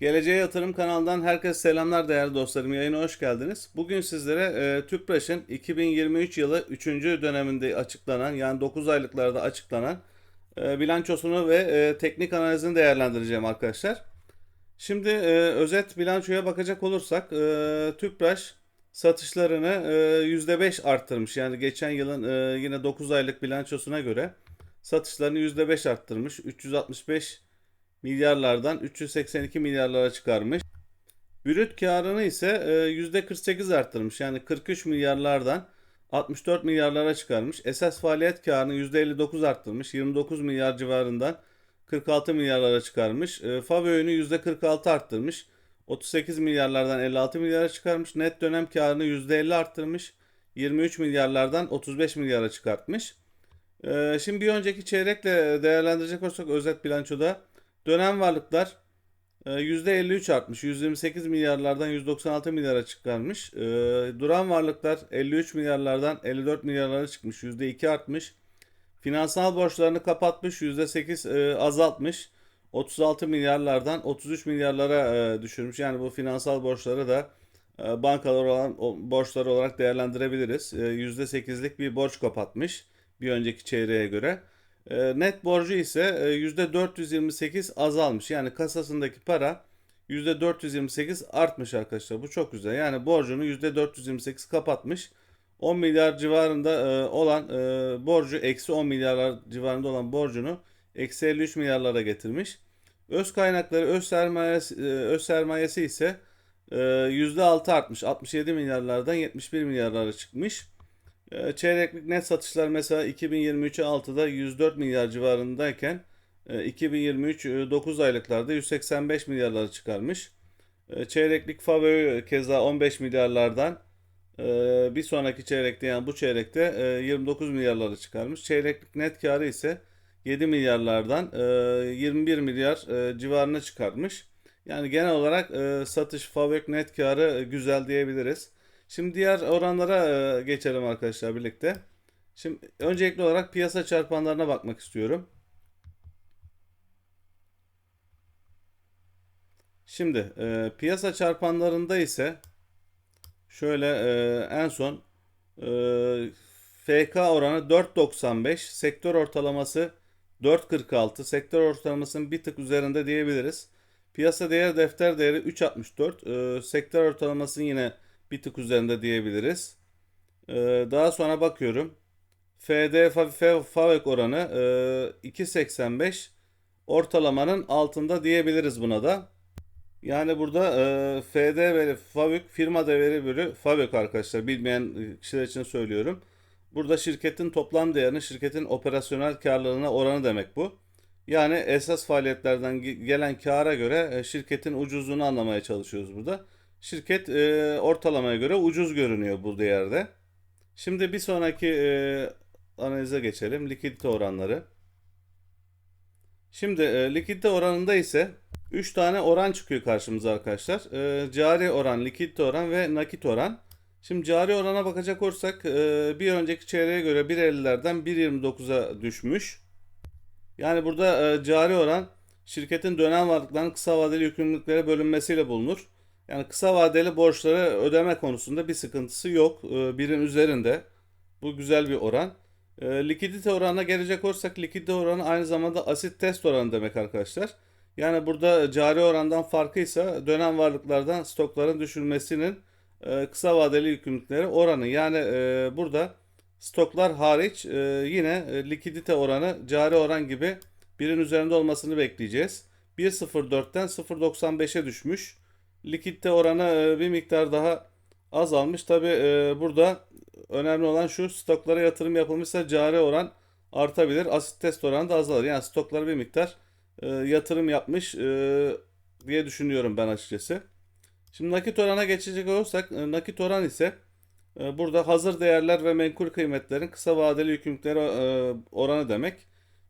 Geleceğe Yatırım kanalından herkese selamlar değerli dostlarım. Yayına hoş geldiniz. Bugün sizlere e, TÜPRAŞ'ın 2023 yılı 3. döneminde açıklanan yani 9 aylıklarda açıklanan e, bilançosunu ve e, teknik analizini değerlendireceğim arkadaşlar. Şimdi e, özet bilançoya bakacak olursak e, TÜPRAŞ satışlarını e, %5 arttırmış. Yani geçen yılın e, yine 9 aylık bilançosuna göre satışlarını %5 arttırmış. 365 milyarlardan 382 milyarlara çıkarmış. Brüt karını ise e, %48 arttırmış. Yani 43 milyarlardan 64 milyarlara çıkarmış. Esas faaliyet karını %59 arttırmış. 29 milyar civarından 46 milyarlara çıkarmış. E, FAV öğünü %46 arttırmış. 38 milyarlardan 56 milyara çıkarmış. Net dönem karını %50 arttırmış. 23 milyarlardan 35 milyara çıkartmış. E, şimdi bir önceki çeyrekle değerlendirecek olursak özet bilançoda dönem varlıklar e, %53 artmış. 128 milyarlardan 196 milyara çıkarmış. E, Duran varlıklar 53 milyarlardan 54 milyarlara çıkmış. %2 artmış. Finansal borçlarını kapatmış. %8 e, azaltmış. 36 milyarlardan 33 milyarlara e, düşürmüş. Yani bu finansal borçları da e, bankalar olan o, borçları olarak değerlendirebiliriz. E, %8'lik bir borç kapatmış bir önceki çeyreğe göre. E, net borcu ise e, %428 azalmış. Yani kasasındaki para %428 artmış arkadaşlar. Bu çok güzel. Yani borcunu %428 kapatmış. 10 milyar civarında e, olan e, borcu eksi 10 milyarlar civarında olan borcunu eksi 53 milyarlara getirmiş. Öz kaynakları öz sermayesi, e, öz sermayesi ise e, %6 artmış. 67 milyarlardan 71 milyarlara çıkmış. E, Çeyreklik net satışlar mesela 2023'e 6'da 104 milyar civarındayken e, 2023 e, 9 aylıklarda 185 milyarlara çıkarmış. E, Çeyreklik FAVÖ keza 15 milyarlardan e, bir sonraki çeyrekte yani bu çeyrekte e, 29 milyarlara çıkarmış. Çeyreklik net karı ise 7 milyarlardan e, 21 milyar e, civarına çıkartmış. Yani genel olarak e, satış FAVÖK net karı e, güzel diyebiliriz. Şimdi diğer oranlara geçelim arkadaşlar birlikte. Şimdi öncelikli olarak piyasa çarpanlarına bakmak istiyorum. Şimdi e, piyasa çarpanlarında ise şöyle e, en son e, FK oranı 4.95, sektör ortalaması 4.46, sektör ortalamasının bir tık üzerinde diyebiliriz. Piyasa değer defter değeri 3.64, e, sektör ortalamasının yine bir tık üzerinde diyebiliriz. Ee, daha sonra bakıyorum. FD FAVEK oranı e, 2.85 ortalamanın altında diyebiliriz buna da. Yani burada e, FD veri FAVÖK firma değeri bölü FAVÖK arkadaşlar bilmeyen kişiler için söylüyorum. Burada şirketin toplam değerini şirketin operasyonel karlılığına oranı demek bu. Yani esas faaliyetlerden gelen kara göre e, şirketin ucuzluğunu anlamaya çalışıyoruz burada. Şirket e, ortalamaya göre ucuz görünüyor bu değerde. Şimdi bir sonraki e, analize geçelim. Likidite oranları. Şimdi e, likidite oranında ise 3 tane oran çıkıyor karşımıza arkadaşlar. E, cari oran, likidite oran ve nakit oran. Şimdi cari orana bakacak olursak e, bir önceki çeyreğe göre 1.50'lerden 1.29'a düşmüş. Yani burada e, cari oran şirketin dönem varlıklarının kısa vadeli yükümlülüklere bölünmesiyle bulunur. Yani kısa vadeli borçları ödeme konusunda bir sıkıntısı yok. Ee, birin üzerinde. Bu güzel bir oran. Ee, likidite oranına gelecek olursak likidite oranı aynı zamanda asit test oranı demek arkadaşlar. Yani burada cari orandan farkıysa dönem varlıklardan stokların düşürmesinin e, kısa vadeli yükümlülükleri oranı. Yani e, burada stoklar hariç e, yine likidite oranı cari oran gibi birin üzerinde olmasını bekleyeceğiz. 1.04'ten 0.95'e düşmüş likidite oranı e, bir miktar daha azalmış. Tabi e, burada önemli olan şu stoklara yatırım yapılmışsa cari oran artabilir. Asit test oranı da azalır. Yani stoklara bir miktar e, yatırım yapmış diye düşünüyorum ben açıkçası. Şimdi nakit orana geçecek olursak nakit oran ise burada hazır değerler ve menkul kıymetlerin kısa vadeli yükümlülükleri oranı demek.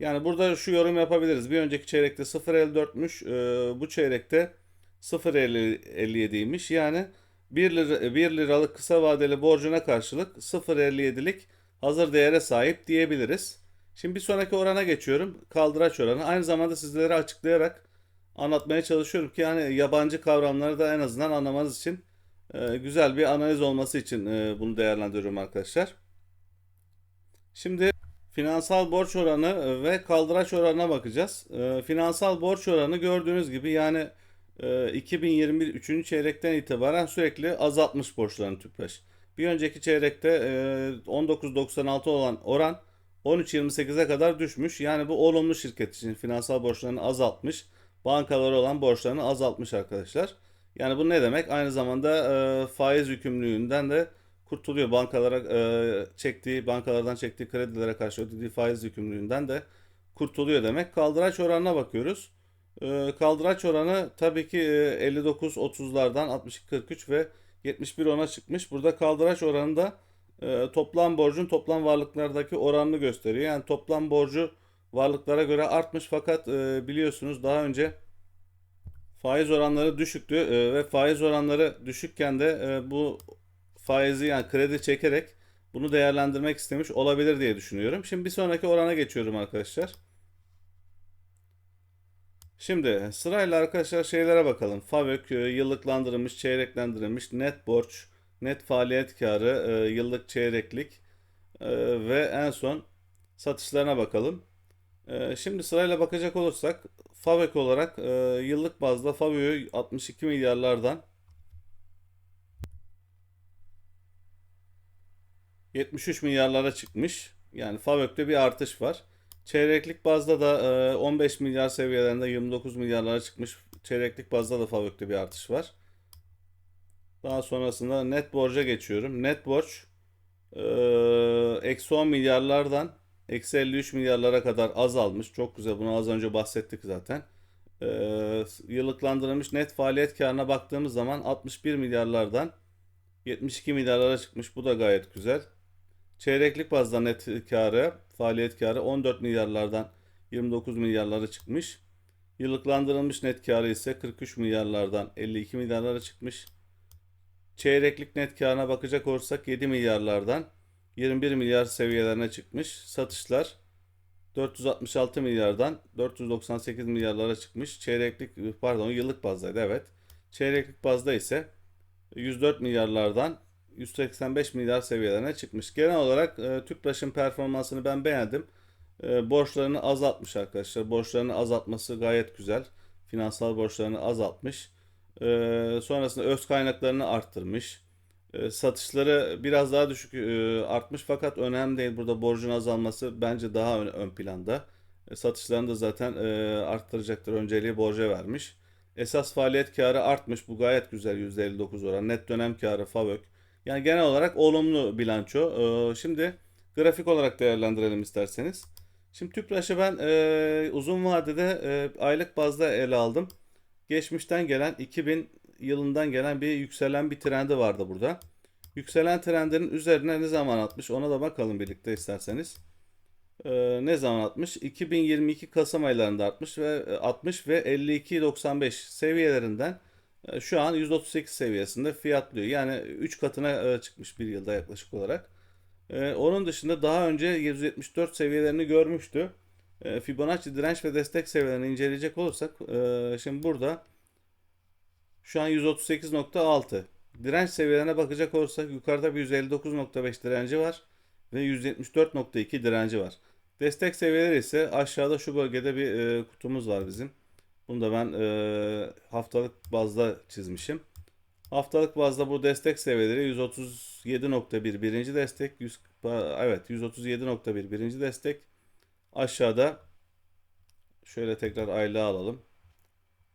Yani burada şu yorum yapabiliriz. Bir önceki çeyrekte 0.54'müş. Bu çeyrekte 0.57'ymiş. Yani 1, lira, 1 liralık kısa vadeli borcuna karşılık 0.57'lik hazır değere sahip diyebiliriz. Şimdi bir sonraki orana geçiyorum. Kaldıraç oranı. Aynı zamanda sizlere açıklayarak anlatmaya çalışıyorum ki yani yabancı kavramları da en azından anlamanız için e, güzel bir analiz olması için e, bunu değerlendiriyorum arkadaşlar. Şimdi finansal borç oranı ve kaldıraç oranına bakacağız. E, finansal borç oranı gördüğünüz gibi yani 2021 3. çeyrekten itibaren sürekli azaltmış borçlarını Tüpraş. Bir önceki çeyrekte e, 19.96 olan oran 13.28'e kadar düşmüş. Yani bu olumlu şirket için finansal borçlarını azaltmış. Bankalara olan borçlarını azaltmış arkadaşlar. Yani bu ne demek? Aynı zamanda e, faiz yükümlülüğünden de kurtuluyor. Bankalara e, çektiği, bankalardan çektiği kredilere karşı ödediği faiz yükümlülüğünden de kurtuluyor demek. Kaldıraç oranına bakıyoruz. E, kaldıraç oranı tabii ki e, 59-30'lardan 62-43 ve 71 ona çıkmış. Burada kaldıraç oranında e, toplam borcun toplam varlıklardaki oranını gösteriyor. Yani toplam borcu varlıklara göre artmış fakat e, biliyorsunuz daha önce faiz oranları düşüktü e, ve faiz oranları düşükken de e, bu faizi yani kredi çekerek bunu değerlendirmek istemiş olabilir diye düşünüyorum. Şimdi bir sonraki orana geçiyorum arkadaşlar. Şimdi sırayla arkadaşlar şeylere bakalım. FAVÖK e, yıllıklandırılmış, çeyreklendirilmiş, net borç, net faaliyet karı, e, yıllık çeyreklik e, ve en son satışlarına bakalım. Şimdi sırayla bakacak olursak FAVÖK olarak yıllık bazda FAVÖK'ü 62 milyarlardan 73 milyarlara çıkmış. Yani FAVÖK'te bir artış var. Çeyreklik bazda da e, 15 milyar seviyelerinde 29 milyarlara çıkmış. Çeyreklik bazda da FAVÖK'te bir artış var. Daha sonrasında net borca geçiyorum. Net borç e, eksi 10 milyarlardan eksi 53 milyarlara kadar azalmış. Çok güzel. Bunu az önce bahsettik zaten. E, yıllıklandırılmış net faaliyet karına baktığımız zaman 61 milyarlardan 72 milyarlara çıkmış. Bu da gayet güzel. Çeyreklik bazda net karı, faaliyet karı 14 milyarlardan 29 milyarlara çıkmış. Yıllıklandırılmış net karı ise 43 milyarlardan 52 milyarlara çıkmış. Çeyreklik net karına bakacak olursak 7 milyarlardan 21 milyar seviyelerine çıkmış. Satışlar 466 milyardan 498 milyarlara çıkmış. Çeyreklik pardon yıllık bazdaydı evet. Çeyreklik bazda ise 104 milyarlardan 185 milyar seviyelerine çıkmış. Genel olarak e, Tüpraş'ın performansını ben beğendim. E, borçlarını azaltmış arkadaşlar. Borçlarını azaltması gayet güzel. Finansal borçlarını azaltmış. E, sonrasında öz kaynaklarını arttırmış. E, satışları biraz daha düşük e, artmış fakat önemli değil. Burada borcun azalması bence daha ön, ön planda. E, satışlarını da zaten e, arttıracaktır. Önceliği borca vermiş. Esas faaliyet karı artmış. Bu gayet güzel %59 oran. Net dönem karı FAVÖK. Yani genel olarak olumlu bilanço. Ee, Şimdi grafik olarak değerlendirelim isterseniz. Şimdi Tüpraş'ı ben e, uzun vadede e, aylık bazda ele aldım. Geçmişten gelen 2000 yılından gelen bir yükselen bir trendi vardı burada. Yükselen trendinin üzerine ne zaman atmış ona da bakalım birlikte isterseniz. Ee, ne zaman atmış? 2022 Kasım aylarında artmış ve 60 ve 52.95 seviyelerinden e, şu an 138 seviyesinde fiyatlıyor. Yani 3 katına e, çıkmış bir yılda yaklaşık olarak. E, Onun dışında daha önce 174 seviyelerini görmüştü. E, Fibonacci direnç ve destek seviyelerini inceleyecek olursak e, şimdi burada şu an 138.6. Direnç seviyelerine bakacak olursak yukarıda bir 159.5 direnci var ve 174.2 direnci var. Destek seviyeleri ise aşağıda şu bölgede bir e, kutumuz var bizim. Bunu da ben e, haftalık bazda çizmişim. Haftalık bazda bu destek seviyeleri 137.1 birinci destek, 100, evet 137.1 birinci destek. Aşağıda şöyle tekrar aylığı alalım.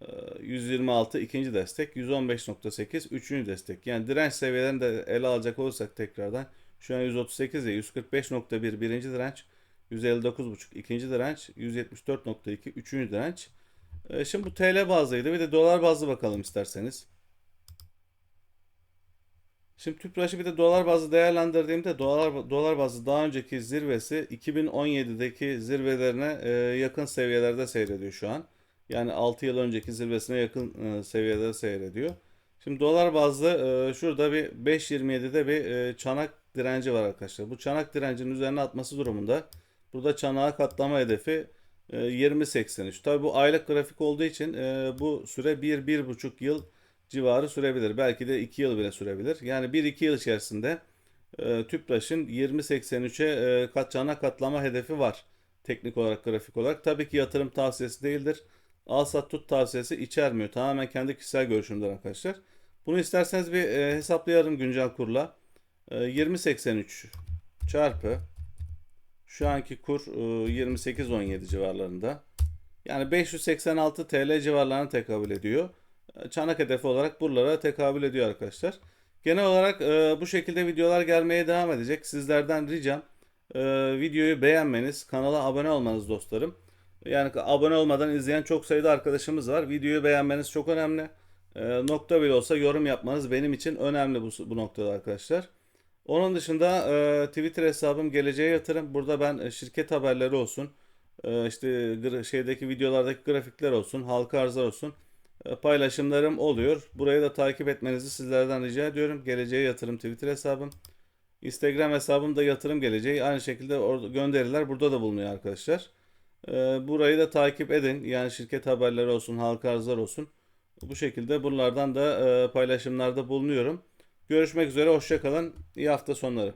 E, 126 ikinci destek, 115.8 üçüncü destek. Yani direnç seviyelerini de ele alacak olursak tekrardan şu an 138 ya 145.1 birinci direnç, 159.5 ikinci direnç, 174.2 üçüncü direnç. E, Şimdi bu TL bazlıydı. Bir de dolar bazlı bakalım isterseniz. Şimdi Tüpraş'ı bir de dolar bazlı değerlendirdiğimde dolar dolar bazlı daha önceki zirvesi 2017'deki zirvelerine e, yakın seviyelerde seyrediyor şu an. Yani 6 yıl önceki zirvesine yakın e, seviyede seyrediyor. Şimdi dolar bazlı e, şurada bir 5.27'de bir e, çanak direnci var arkadaşlar. Bu çanak direncinin üzerine atması durumunda burada çanağı katlama hedefi 20.83. Tabi bu aylık grafik olduğu için e, bu süre 1-1,5 yıl civarı sürebilir. Belki de 2 yıl bile sürebilir. Yani 1-2 yıl içerisinde e, Tüpraş'ın 20.83'e e, katacağına katlama hedefi var. Teknik olarak, grafik olarak. Tabii ki yatırım tavsiyesi değildir. Al sat tut tavsiyesi içermiyor. Tamamen kendi kişisel görüşümdür arkadaşlar. Bunu isterseniz bir e, hesaplayalım güncel kurla. E, 20.83 çarpı şu anki kur e, 28.17 civarlarında. Yani 586 TL civarlarına tekabül ediyor. E, Çanak hedefi olarak buralara tekabül ediyor arkadaşlar. Genel olarak e, bu şekilde videolar gelmeye devam edecek. Sizlerden ricam e, videoyu beğenmeniz, kanala abone olmanız dostlarım. Yani abone olmadan izleyen çok sayıda arkadaşımız var. Videoyu beğenmeniz çok önemli. E, nokta bile olsa yorum yapmanız benim için önemli bu, bu noktada arkadaşlar. Onun dışında e, Twitter hesabım Geleceğe Yatırım. Burada ben e, şirket haberleri olsun, e, işte şeydeki videolardaki grafikler olsun, halka arzlar olsun e, paylaşımlarım oluyor. Burayı da takip etmenizi sizlerden rica ediyorum. Geleceğe Yatırım Twitter hesabım. Instagram hesabım da Yatırım Geleceği. Aynı şekilde gönderiler burada da bulunuyor arkadaşlar. E, burayı da takip edin. Yani şirket haberleri olsun, halka arzlar olsun. Bu şekilde bunlardan da e, paylaşımlarda bulunuyorum. Görüşmek üzere, hoşça kalın. İyi hafta sonları.